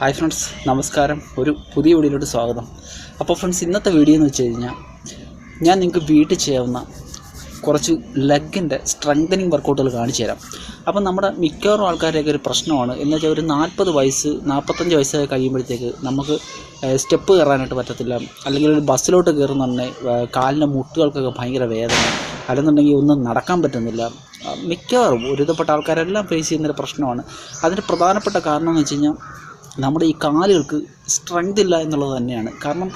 Hi friends നമസ്കാരം. ഒരു പുതിയ വീഡിയോയിലോട്ട് സ്വാഗതം. അപ്പോൾ ഫ്രണ്ട്സ് ഇന്നത്തെ വീഡിയോ എന്ന് വെച്ച് കഴിഞ്ഞാൽ ഞാൻ നിങ്ങൾക്ക് വീട്ടിൽ ചെയ്യാവുന്ന കുറച്ച് ലെഗിന്റെ സ്ട്രെങ്തനിങ് വർക്കൗട്ടുകൾ കാണിച്ചു തരാം. അപ്പോൾ നമ്മുടെ മിക്കവാറും ആൾക്കാരുടെയൊക്കെ ഒരു പ്രശ്നമാണ് എന്ന് വെച്ചാൽ ഒരു നാൽപ്പത് വയസ്സ് നാൽപ്പത്തഞ്ച് വയസ്സ് കഴിയുമ്പോഴത്തേക്ക് നമുക്ക് സ്റ്റെപ്പ് കയറാനായിട്ട് പറ്റത്തില്ല. അല്ലെങ്കിൽ ഒരു ബസ്സിലോട്ട് കയറുന്നുണ്ടെങ്കിൽ കാലിന്റെ മുട്ടുകൾക്കൊക്കെ ഭയങ്കര വേദന. അല്ലെന്നുണ്ടെങ്കിൽ ഒന്നും നടക്കാൻ പറ്റുന്നില്ല. മിക്കവാറും ഒരുവിധപ്പെട്ട ആൾക്കാരെല്ലാം ഫേസ് ചെയ്യുന്നൊരു പ്രശ്നമാണ്. അതിന്റെ പ്രധാനപ്പെട്ട കാരണം എന്ന് വെച്ച് കഴിഞ്ഞാൽ നമ്മുടെ ഈ കാലുകൾക്ക് സ്ട്രെങ്ത് ഇല്ല എന്നുള്ളത് തന്നെയാണ്. കാരണം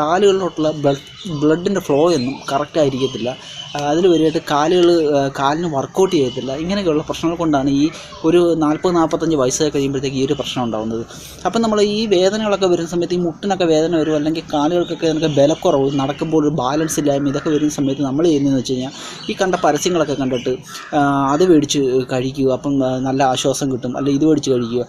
കാലുകളിലോട്ടുള്ള ബ്ലഡ് ബ്ലഡിന്റെ ഫ്ലോ ഒന്നും കറക്റ്റ് ആയിരിക്കത്തില്ല. അതിൽ വരെയായിട്ട് കാലുകൾ കാലിന് വർക്കൗട്ട് ചെയ്യത്തില്ല. ഇങ്ങനെയൊക്കെയുള്ള പ്രശ്നങ്ങൾ കൊണ്ടാണ് ഈ ഒരു നാൽപ്പത് നാൽപ്പത്തഞ്ച് വയസ്സ് കഴിയുമ്പോഴത്തേക്ക് ഈ ഒരു പ്രശ്നം ഉണ്ടാകുന്നത് അപ്പം നമ്മൾ ഈ വേദനകളൊക്കെ വരുന്ന സമയത്ത് ഈ മുട്ടിനൊക്കെ വേദന വരും അല്ലെങ്കിൽ കാലുകൾക്കൊക്കെ നമുക്ക് ബലക്കുറവ് നടക്കുമ്പോൾ ഒരു ബാലൻസ് ഇല്ലായ്മ ഇതൊക്കെ വരുന്ന സമയത്ത് നമ്മൾ ചെയ്യുന്നതെന്ന് വെച്ച് കഴിഞ്ഞാൽ ഈ കണ്ട പരസ്യങ്ങളൊക്കെ കണ്ടിട്ട് അത് മേടിച്ച് കഴിക്കുക അപ്പം നല്ല ആശ്വാസം കിട്ടും അല്ലെങ്കിൽ ഇത് മേടിച്ച് കഴിക്കുക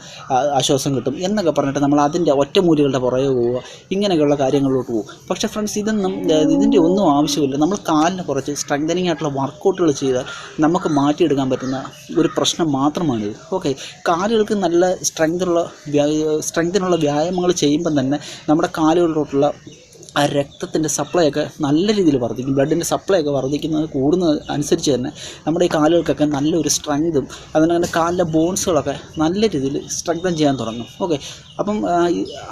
ആശ്വാസം കിട്ടും എന്നൊക്കെ പറഞ്ഞിട്ട് നമ്മൾ അതിന്റെ ഒറ്റമൂലികളുടെ പുറകെ പോവുക ഇങ്ങനെയൊക്കെയുള്ള കാര്യങ്ങളിലോട്ട് പോകും പക്ഷേ ഫ്രണ്ട്സ് ഇതൊന്നും ഇതിന്റെ ഒന്നും ആവശ്യമില്ല. നമ്മൾ കാലിന് കുറച്ച് സ്ട്രെങ്തനിങ് ആയിട്ടുള്ള വർക്കൗട്ടുകൾ ചെയ്താൽ നമുക്ക് മാറ്റിയെടുക്കാൻ പറ്റുന്ന ഒരു പ്രശ്നം മാത്രമാണിത് ഓക്കെ കാലുകൾക്ക് നല്ല സ്ട്രെങ്തുള്ള സ്ട്രെങ്തിനുള്ള വ്യായാമങ്ങൾ ചെയ്യുമ്പം തന്നെ നമ്മുടെ കാലുകളിലോട്ടുള്ള ആ രക്തത്തിന്റെ സപ്ലൈ ഒക്കെ നല്ല രീതിയിൽ വർദ്ധിക്കും. ബ്ലഡിന്റെ സപ്ലൈ ഒക്കെ വർദ്ധിക്കുന്നത് കൂടുന്നത് അനുസരിച്ച് തന്നെ നമ്മുടെ ഈ കാലുകൾക്കൊക്കെ നല്ലൊരു സ്ട്രെങ്തും അതിന് തന്നെ കാലിലെ ബോൺസുകളൊക്കെ നല്ല രീതിയിൽ സ്ട്രെങ്തൻ ചെയ്യാൻ തുടങ്ങും. ഓക്കെ അപ്പം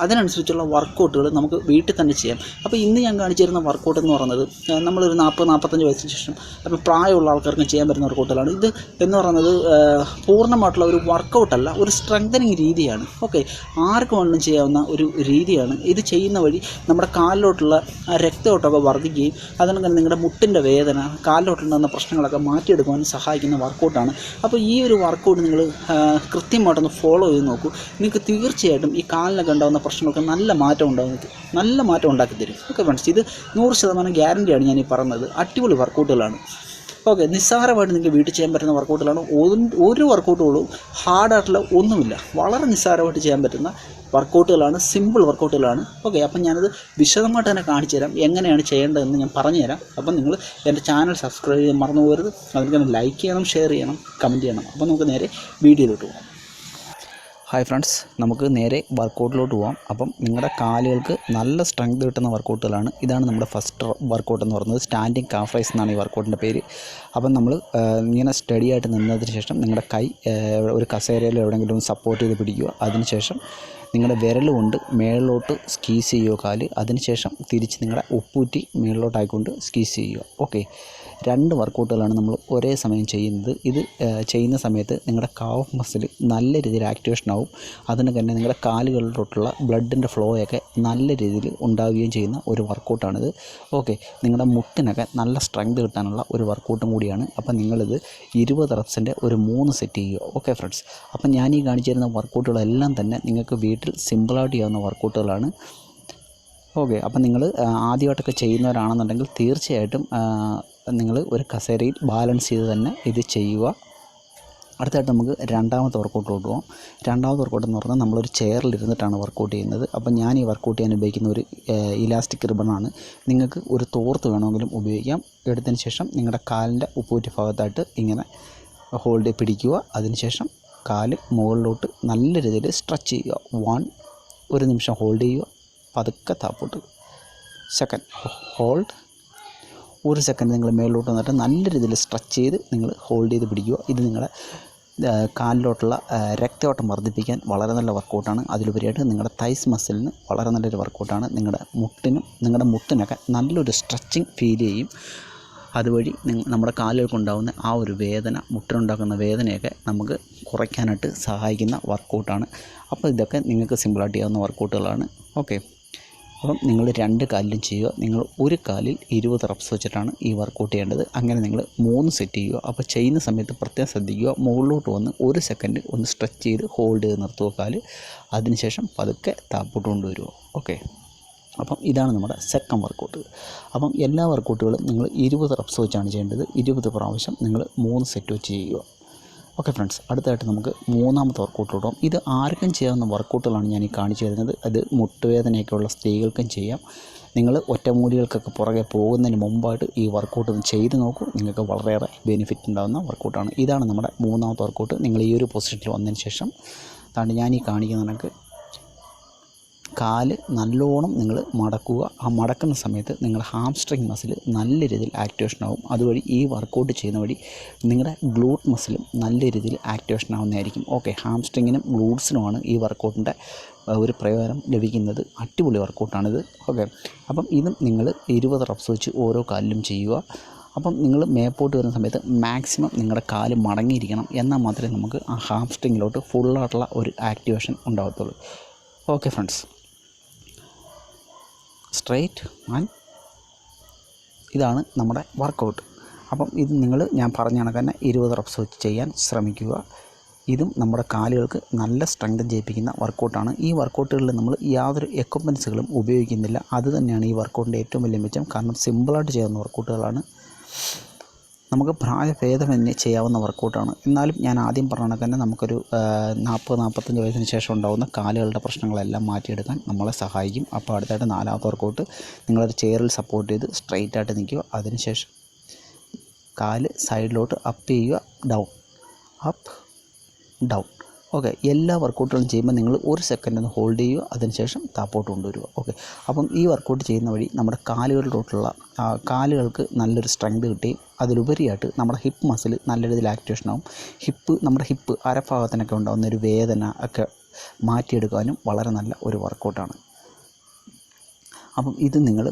അതിനനുസരിച്ചുള്ള വർക്കൗട്ടുകൾ നമുക്ക് വീട്ടിൽ തന്നെ ചെയ്യാം. അപ്പോൾ ഇന്ന് ഞാൻ കാണിച്ചു തരുന്ന വർക്കൗട്ട് എന്ന് പറയുന്നത് നമ്മളൊരു നാൽപ്പത് നാൽപ്പത്തഞ്ച് വയസ്സിന് ശേഷം അപ്പോൾ പ്രായമുള്ള ആൾക്കാർക്കും ചെയ്യാൻ പറ്റുന്ന വർക്കൗട്ടുകളാണ് ഇത് എന്ന് പറയുന്നത് പൂർണമായിട്ടുള്ള ഒരു വർക്കൗട്ടല്ല ഒരു സ്ട്രെങ്തനിങ് രീതിയാണ്. ഓക്കെ ആർക്കും വേണമെങ്കിലും ചെയ്യാവുന്ന ഒരു രീതിയാണ്. ഇത് ചെയ്യുന്ന വഴി നമ്മുടെ കാലിലോട്ടുള്ള ആ രക്തയോട്ടമൊക്കെ വർദ്ധിക്കുകയും അതിനൊക്കെ നിങ്ങളുടെ മുട്ടിന്റെ വേദന കാലിലോട്ടുണ്ടാകുന്ന പ്രശ്നങ്ങളൊക്കെ മാറ്റിയെടുക്കുവാൻ സഹായിക്കുന്ന വർക്കൗട്ടാണ്. അപ്പോൾ ഈ ഒരു വർക്കൗട്ട് നിങ്ങൾ കൃത്യമായിട്ടൊന്ന് ഫോളോ ചെയ്ത് നോക്കൂ. നിങ്ങൾക്ക് തീർച്ചയായിട്ടും ഈ കാലിനൊക്കെ ഉണ്ടാകുന്ന പ്രശ്നങ്ങൾക്ക് നല്ല മാറ്റം ഉണ്ടാകുന്നത് നല്ല മാറ്റം ഉണ്ടാക്കി തരും. ഓക്കെ ഫ്രണ്ട്സ് ഇത് നൂറ് ശതമാനം ഗ്യാരണ്ടിയാണ് ഞാൻ ഈ പറഞ്ഞത്. അടിപൊളി വർക്കൗട്ടുകളാണ്. ഓക്കെ നിസ്സാരമായിട്ട് നിങ്ങൾക്ക് വീട്ടിൽ ചെയ്യാൻ പറ്റുന്ന വർക്കൗട്ടുകളാണ് ഒരു- വർക്കൗട്ടുകളും ഹാർഡായിട്ടുള്ള ഒന്നുമില്ല. വളരെ നിസ്സാരമായിട്ട് ചെയ്യാൻ പറ്റുന്ന വർക്കൗട്ടുകളാണ് സിമ്പിൾ വർക്കൗട്ടുകളാണ് ഓക്കെ അപ്പം ഞാനത് വിശദമായിട്ട് തന്നെ കാണിച്ചു തരാം. എങ്ങനെയാണ് ചെയ്യേണ്ടതെന്ന് ഞാൻ പറഞ്ഞു തരാം. അപ്പം നിങ്ങൾ എന്റെ ചാനൽ സബ്സ്ക്രൈബ് ചെയ്യാൻ മറന്നു പോകരുത്. അതിനൊക്കെ ലൈക്ക് ചെയ്യണം ഷെയർ ചെയ്യണം കമന്റ് ചെയ്യണം. അപ്പം നമുക്ക് നേരെ വീഡിയോയിലോട്ട് പോകാം. ഹായ് ഫ്രണ്ട്സ് നമുക്ക് നേരെ വർക്കൗട്ടിലോട്ട് പോകാം അപ്പം നിങ്ങളുടെ കാലുകൾക്ക് നല്ല സ്ട്രെങ്ത് കിട്ടുന്ന വർക്കൗട്ടുകളാണ് ഇതാണ് നമ്മുടെ ഫസ്റ്റ് വർക്കൗട്ട് എന്ന് പറയുന്നത്. സ്റ്റാൻഡിങ് കാഫ് റൈസ് എന്നാണ് ഈ വർക്കൗട്ടിന്റെ പേര്. അപ്പം നമ്മൾ ഇങ്ങനെ സ്റ്റഡി ആയിട്ട് നിന്നതിന് ശേഷം നിങ്ങളുടെ കൈ ഒരു കസേരയിലോ എവിടെയെങ്കിലും സപ്പോർട്ട് ചെയ്ത് പിടിക്കുക. അതിനുശേഷം നിങ്ങളുടെ വിരൽ കൊണ്ട് മേളിലോട്ട് സ്കീസ് ചെയ്യുക കാൽ. അതിനുശേഷം തിരിച്ച് നിങ്ങളുടെ ഉപ്പൂറ്റി മേളിലോട്ടായിക്കൊണ്ട് സ്കീസ് ചെയ്യുക. ഓക്കെ രണ്ട് വർക്കൗട്ടുകളാണ് നമ്മൾ ഒരേ സമയം ചെയ്യുന്നത്. ഇത് ചെയ്യുന്ന സമയത്ത് നിങ്ങളുടെ കാഫ് മസിൽ നല്ല രീതിയിൽ ആക്ടിവേഷൻ ആവും. അതിന് തന്നെ നിങ്ങളുടെ കാലുകളിലോട്ടുള്ള ബ്ലഡിന്റെ ഫ്ലോ ഒക്കെ നല്ല രീതിയിൽ ഉണ്ടാവുകയും ചെയ്യുന്ന ഒരു വർക്കൗട്ടാണിത് ഓക്കെ നിങ്ങളുടെ മുട്ടിനൊക്കെ നല്ല സ്ട്രെങ്ത് കിട്ടാനുള്ള ഒരു വർക്കൗട്ടും കൂടിയാണ്. അപ്പം നിങ്ങളിത് ഇരുപത് റെപ്സിന്റെ ഒരു മൂന്ന് സെറ്റ് ചെയ്യുക. ഓക്കെ ഫ്രണ്ട്സ് അപ്പം ഞാൻ ഈ കാണിച്ചു തരുന്ന വർക്കൗട്ടുകളെല്ലാം തന്നെ നിങ്ങൾക്ക് വീട്ടിൽ സിമ്പിളായിട്ട് ചെയ്യാവുന്ന വർക്കൗട്ടുകളാണ് ഓക്കെ അപ്പം നിങ്ങൾ ആദ്യമായിട്ടൊക്കെ ചെയ്യുന്നവരാണെന്നുണ്ടെങ്കിൽ തീർച്ചയായിട്ടും നിങ്ങൾ ഒരു കസേരയിൽ ബാലൻസ് ചെയ്ത് തന്നെ ഇത് ചെയ്യുക. അടുത്തായിട്ട് നമുക്ക് രണ്ടാമത്തെ വർക്കൗട്ടിലോട്ട് പോകാം രണ്ടാമത്തെ വർക്കൗട്ട് എന്ന് പറഞ്ഞാൽ നമ്മളൊരു ചെയറിൽ ഇരുന്നിട്ടാണ് വർക്കൗട്ട് ചെയ്യുന്നത്. അപ്പോൾ ഞാൻ ഈ വർക്കൗട്ട് ചെയ്യാൻ ഉപയോഗിക്കുന്ന ഒരു ഇലാസ്റ്റിക് റിബണാണ് നിങ്ങൾക്ക് ഒരു തോർത്ത് വേണമെങ്കിലും ഉപയോഗിക്കാം. എടുത്തതിന് ശേഷം നിങ്ങളുടെ കാലിന്റെ ഉപ്പൂറ്റി ഭാഗത്തായിട്ട് ഇങ്ങനെ ഹോൾഡ് പിടിക്കുക. അതിനുശേഷം കാൽ മുകളിലോട്ട് നല്ല രീതിയിൽ സ്ട്രെച്ച് ചെയ്യുക. വൺ ഒരു നിമിഷം ഹോൾഡ് ചെയ്യുക. പതുക്കെ താപ്പോട്ട് സെക്കൻഡ് ഹോൾഡ് ഒരു സെക്കൻഡ് നിങ്ങൾ മേളിലോട്ട് വന്നിട്ട് നല്ല രീതിയിൽ സ്ട്രെച്ച് ചെയ്ത് നിങ്ങൾ ഹോൾഡ് ചെയ്ത് പിടിക്കുക. ഇത് നിങ്ങളുടെ കാലിലോട്ടുള്ള രക്തയോട്ടം വർദ്ധിപ്പിക്കാൻ വളരെ നല്ല വർക്കൗട്ടാണ് അതിലുപരിയായിട്ട് നിങ്ങളുടെ തൈസ് മസിലിന് വളരെ നല്ലൊരു വർക്കൗട്ടാണ് നിങ്ങളുടെ മുട്ടിനും നിങ്ങളുടെ മുട്ടിനൊക്കെ നല്ലൊരു സ്ട്രെച്ചിങ് ഫീൽ ചെയ്യും. അതുവഴി നമ്മുടെ കാലുകൾക്കുണ്ടാകുന്ന ആ ഒരു വേദന മുട്ടിനുണ്ടാക്കുന്ന വേദനയൊക്കെ നമുക്ക് കുറയ്ക്കാനായിട്ട് സഹായിക്കുന്ന വർക്കൗട്ടാണ് അപ്പോൾ ഇതൊക്കെ നിങ്ങൾക്ക് സിമ്പിളായിട്ട് ചെയ്യാവുന്ന വർക്കൗട്ടുകളാണ് ഓക്കെ അപ്പം നിങ്ങൾ രണ്ട് കാലിലും ചെയ്യുക. നിങ്ങൾ ഒരു കാലിൽ ഇരുപത് റപ്സ് വെച്ചിട്ടാണ് ഈ വർക്കൗട്ട് ചെയ്യേണ്ടത്. അങ്ങനെ നിങ്ങൾ മൂന്ന് സെറ്റ് ചെയ്യുക. അപ്പോൾ ചെയ്യുന്ന സമയത്ത് പ്രത്യേകം ശ്രദ്ധിക്കുക. മുകളിലോട്ട് വന്ന് ഒരു സെക്കൻഡ് ഒന്ന് സ്ട്രെച്ച് ചെയ്ത് ഹോൾഡ് ചെയ്ത് നിർത്തുക കാൽ. അതിനുശേഷം പതുക്കെ താപ്പോട്ട് കൊണ്ടുവരിക ഓക്കെ അപ്പം ഇതാണ് നമ്മുടെ സെക്കൻഡ് വർക്കൗട്ട് അപ്പം എല്ലാ വർക്കൗട്ടുകളും നിങ്ങൾ ഇരുപത് റപ്സ് വെച്ചാണ് ചെയ്യേണ്ടത്. ഇരുപത് പ്രാവശ്യം നിങ്ങൾ മൂന്ന് സെറ്റ് വെച്ച് ചെയ്യുക. ഓക്കെ ഫ്രണ്ട്സ് അടുത്തായിട്ട് നമുക്ക് മൂന്നാമത്തെ വർക്കൗട്ട് പോകാം. ഇത് ആർക്കും ചെയ്യാവുന്ന വർക്കൗട്ടുകളാണ് ഞാൻ ഈ കാണിച്ചു തരുന്നത്. അത് മുട്ടുവേദനയൊക്കെ ഉള്ള സ്ത്രീകൾക്കും ചെയ്യാം. നിങ്ങൾ ഒറ്റമൂലികൾക്കൊക്കെ പുറകെ പോകുന്നതിന് മുമ്പായിട്ട് ഈ വർക്കൗട്ട് ഒന്ന് ചെയ്ത് നോക്കൂ. നിങ്ങൾക്ക് വളരെയേറെ ബെനിഫിറ്റ് ഉണ്ടാകുന്ന വർക്കൗട്ടാണ് ഇതാണ് നമ്മുടെ മൂന്നാമത്തെ വർക്കൗട്ട് നിങ്ങൾ ഈ ഒരു പൊസിഷനിൽ വന്നതിന് ശേഷം അതാണ് ഞാൻ ഈ കാണിക്കുന്ന കണക്ക് കാൽ നല്ലോണം നിങ്ങൾ മടക്കുക. ആ മടക്കുന്ന സമയത്ത് നിങ്ങൾ ഹാംസ്ട്രിങ് മസിൽ നല്ല രീതിയിൽ ആക്ടിവേഷൻ ആവും. അതുവഴി ഈ വർക്കൗട്ട് ചെയ്യുന്ന വഴി നിങ്ങളുടെ ഗ്ലൂട്ട് മസിലും നല്ല രീതിയിൽ ആക്ടിവേഷൻ ആവുന്നതായിരിക്കും. ഓക്കെ ഹാംസ്ട്രിങ്ങിനും ഗ്ലൂട്ട്സിനുമാണ് ഈ വർക്കൗട്ടിന്റെ ഒരു പ്രയോജനം ലഭിക്കുന്നത്. അടിപൊളി വർക്കൗട്ടാണിത് ഓക്കെ അപ്പം ഇതും നിങ്ങൾ ഇരുപത് റബ്സ് വെച്ച് ഓരോ കാലിലും ചെയ്യുക. അപ്പം നിങ്ങൾ മേപ്പോട്ട് വരുന്ന സമയത്ത് മാക്സിമം നിങ്ങളുടെ കാൽ മടങ്ങിയിരിക്കണം എന്നാൽ മാത്രമേ നമുക്ക് ആ ഹാംസ്ട്രിങ്ങിലോട്ട് ഫുള്ളായിട്ടുള്ള ഒരു ആക്ടിവേഷൻ ഉണ്ടാകത്തുള്ളൂ ഓക്കെ ഫ്രണ്ട്സ് സ്ട്രെയിറ്റ് ആൻഡ് ഇതാണ് നമ്മുടെ വർക്കൗട്ട്. അപ്പം ഇത് നിങ്ങൾ ഞാൻ പറഞ്ഞ കണക്ക് തന്നെ ഇരുപത് റപ്സ് വെച്ച് ചെയ്യാൻ ശ്രമിക്കുക. ഇതും നമ്മുടെ കാലുകൾക്ക് നല്ല സ്ട്രെങ്ത് ചെയ്യിപ്പിക്കുന്ന വർക്കൗട്ടാണ് ഈ വർക്കൗട്ടുകളിൽ നമ്മൾ യാതൊരു എക്യുപ്മെൻസുകളും ഉപയോഗിക്കുന്നില്ല. അത് തന്നെയാണ് ഈ വർക്കൗട്ടിന്റെ ഏറ്റവും വലിയ മെച്ചം. കാരണം സിമ്പിളായിട്ട് ചെയ്യുന്ന വർക്കൗട്ടുകളാണ് നമുക്ക് പ്രായഭേദമന്യേ ചെയ്യാവുന്ന വർക്കൗട്ടാണ്. എന്നാലും ഞാൻ ആദ്യം പറഞ്ഞ തന്നെ നമുക്കൊരു നാൽപ്പത് നാൽപ്പത്തഞ്ച് വയസ്സിന് ശേഷം ഉണ്ടാകുന്ന കാലുകളുടെ പ്രശ്നങ്ങളെല്ലാം മാറ്റിയെടുക്കാൻ നമ്മളെ സഹായിക്കും. അപ്പോൾ അടുത്തായിട്ട് നാലാമത്തെ വർക്കൗട്ട് നിങ്ങളൊരു ചെയറിൽ സപ്പോർട്ട് ചെയ്ത് സ്ട്രെയിറ്റ് ആയിട്ട് നിൽക്കുക അതിനുശേഷം കാൽ സൈഡിലോട്ട് അപ്പ് ചെയ്യുക. ഡൗൺ. Up down. ഓക്കെ എല്ലാ വർക്കൗട്ടുകളും ചെയ്യുമ്പോൾ നിങ്ങൾ ഒരു സെക്കൻഡ് ഒന്ന് ഹോൾഡ് ചെയ്യുക അതിനുശേഷം താപ്പോട്ട് കൊണ്ടുവരിക. ഓക്കെ അപ്പം ഈ വർക്കൗട്ട് ചെയ്യുന്ന വഴി നമ്മുടെ കാലുകളിലോട്ടുള്ള കാലുകൾക്ക് നല്ലൊരു സ്ട്രെങ്ത് കിട്ടുകയും അതിലുപരിയായിട്ട് നമ്മുടെ ഹിപ്പ് മസിൽ നല്ല രീതിയിൽ ആക്ടിവേഷൻ ആവും. ഹിപ്പ് നമ്മുടെ ഹിപ്പ് അരഭാഗത്തിനൊക്കെ ഉണ്ടാകുന്ന ഒരു വേദന ഒക്കെ മാറ്റിയെടുക്കാനും വളരെ നല്ല ഒരു വർക്കൗട്ടാണ് അപ്പം ഇത് നിങ്ങൾ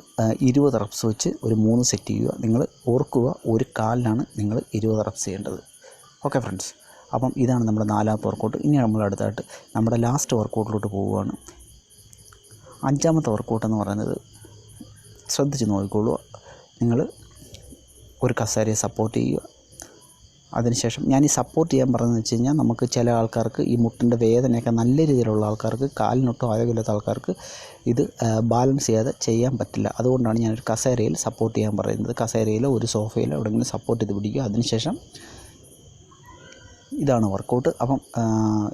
ഇരുപത് റബ്സ് വെച്ച് ഒരു മൂന്ന് സെറ്റ് ചെയ്യുക. നിങ്ങൾ ഓർക്കുക ഒരു കാലിലാണ് നിങ്ങൾ ഇരുപത് റബ്സ് ചെയ്യേണ്ടത്. ഓക്കെ ഫ്രണ്ട്സ് അപ്പം ഇതാണ് നമ്മുടെ നാലാമത്തെ വർക്കൗട്ട് ഇനി നമ്മൾ അടുത്തായിട്ട് നമ്മുടെ ലാസ്റ്റ് വർക്കൗട്ടിലോട്ട് പോവുകയാണ്. അഞ്ചാമത്തെ വർക്കൗട്ട് എന്ന് പറയുന്നത് ശ്രദ്ധിച്ച് നോക്കിക്കോളൂ. നിങ്ങൾ ഒരു കസേരയെ സപ്പോർട്ട് ചെയ്യുക. അതിനുശേഷം ഞാൻ ഈ സപ്പോർട്ട് ചെയ്യാൻ പറഞ്ഞതെന്ന് വെച്ച് കഴിഞ്ഞാൽ നമുക്ക് ചില ആൾക്കാർക്ക് ഈ മുട്ടിന്റെ വേദനയൊക്കെ നല്ല രീതിയിലുള്ള ആൾക്കാർക്ക് കാലിനൊട്ടും ആരോഗ്യമില്ലാത്ത ആൾക്കാർക്ക് ഇത് ബാലൻസ് ചെയ്യാതെ ചെയ്യാൻ പറ്റില്ല. അതുകൊണ്ടാണ് ഞാനൊരു കസേരയിൽ സപ്പോർട്ട് ചെയ്യാൻ പറയുന്നത്. കസേരയിലോ ഒരു സോഫയിലോ എവിടെയെങ്കിലും സപ്പോർട്ട് ചെയ്ത് പിടിക്കുക. അതിനുശേഷം ഇതാണ് വർക്കൗട്ട് അപ്പം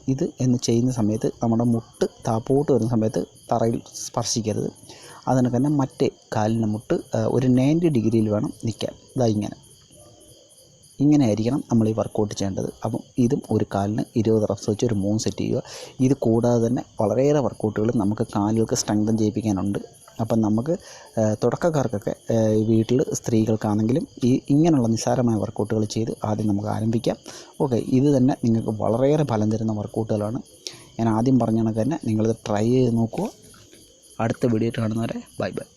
ഇത് എന്ന് ചെയ്യുന്ന സമയത്ത് നമ്മുടെ മുട്ട് താപ്പോട്ട് വരുന്ന സമയത്ത് തറയിൽ സ്പർശിക്കരുത്. അതിന് തന്നെ മറ്റേ കാലിന്റെ മുട്ട് ഒരു നയന്റി ഡിഗ്രിയിൽ വേണം നിൽക്കാൻ. ഇതാ ഇങ്ങനെ. ഇങ്ങനെ ആയിരിക്കണം നമ്മൾ ഈ വർക്കൗട്ട് ചെയ്യേണ്ടത്. അപ്പം ഇതും ഒരു കാലിന് ഇരുപത് റഫ്സ് വെച്ച് ഒരു മൂന്ന് സെറ്റ് ചെയ്യുക. ഇത് കൂടാതെ തന്നെ വളരെയേറെ വർക്കൗട്ടുകൾ നമുക്ക് കാലുകൾക്ക് സ്ട്രെങ്തൻ ചെയ്യിപ്പിക്കാനുണ്ട്. അപ്പം നമുക്ക് തുടക്കക്കാർക്കൊക്കെ വീട്ടിൽ സ്ത്രീകൾക്കാണെങ്കിലും ഈ ഇങ്ങനെയുള്ള നിസ്സാരമായ വർക്കൗട്ടുകൾ ചെയ്ത് ആദ്യം നമുക്ക് ആരംഭിക്കാം. ഓക്കെ ഇത് തന്നെ നിങ്ങൾക്ക് വളരെയേറെ ഫലം തരുന്ന വർക്കൗട്ടുകളാണ്. ഞാൻ ആദ്യം പറഞ്ഞ കണക്ക് തന്നെ നിങ്ങളിത് ട്രൈ ചെയ്ത് നോക്കുക. അടുത്ത വീഡിയോ കാണുന്നവരെ ബൈ ബൈ.